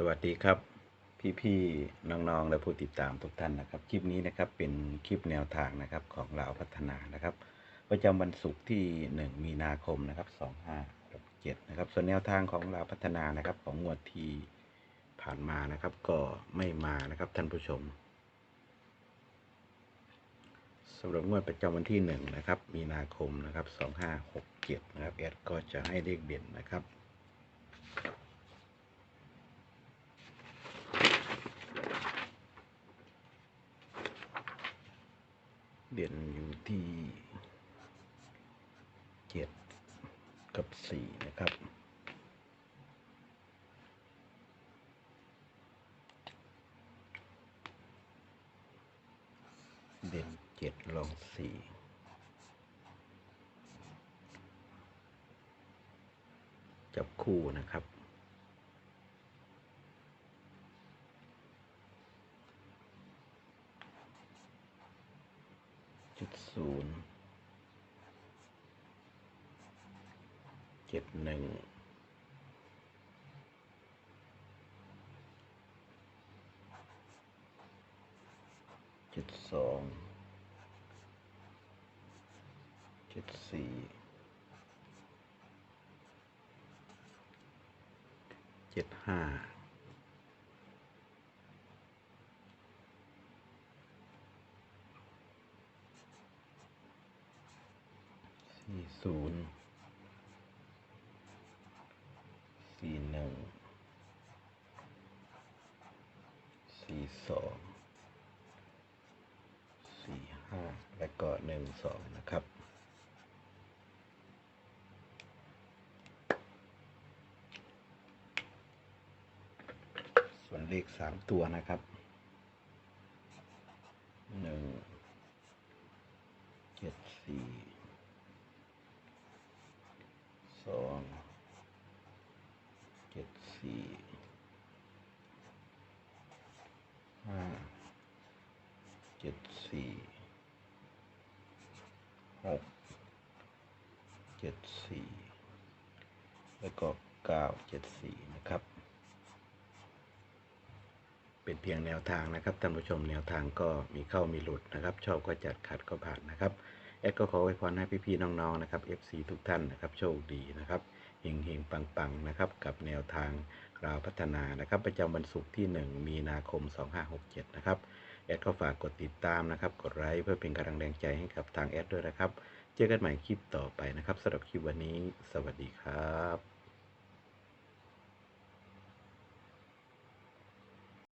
สวัสดีครับ พี่ๆน้องๆและผู้ติดตามทุกท่านนะครับ คลิปนี้นะครับเป็นคลิปแนวทางนะครับของเราพัฒนานะครับ ประจำวันศุกร์ที่ 1 มีนาคมนะครับ2567นะครับส่วนแนวทางของเราพัฒนานะครับของงวดที่ผ่านมานะครับ ก็ไม่มานะครับท่านผู้ชมสำหรับงวดประจำวันที่ 1 นะครับ มีนาคมนะครับ2567นะครับแอดก็จะให้เลขเด่นนะครับ เด่นอยู่ที่เจ็ดกับสี่นะครับ เด่นเจ็ดลองสี่จับคู่นะครับ จุดศูนย์เจ็ดหนึ่งเจ็ดสองเจ็ดสี่เจ็ดห้า สี่ศูนย์สี่หนึ่งสี่สองสี่ห้าและก็หนึ่งสองนะครับส่วนเลขสามตัวนะครับหนึ่งเจ็ดสี่ สองเจ็ดสี่ห้าเจ็ดสี่หกเจ็ดสี่แล้วก็เก้าเจ็ดสี่นะครับ เป็นเพียงแนวทางนะครับท่านผู้ชมแนวทางก็มีเข้ามีหลุดนะครับ ชอบก็จัดขัดก็ผ่านนะครับ แอดก็ขอไว้พรให้พี่ๆน้องๆนะครับ FC ทุกท่านนะครับโชคดีนะครับเฮงเฮงปังๆนะครับกับแนวทางราวพัฒนานะครับ ประจำวันศุกร์ที่ 1 มีนาคม 2567 นะครับแอดก็ฝากกดติดตามนะครับ กดไลค์เพื่อเป็นกำลังแรงใจให้กับทางแอดด้วยนะครับ เจอกันใหม่คลิปต่อไปนะครับสำหรับคลิปวันนี้ สวัสดีครับ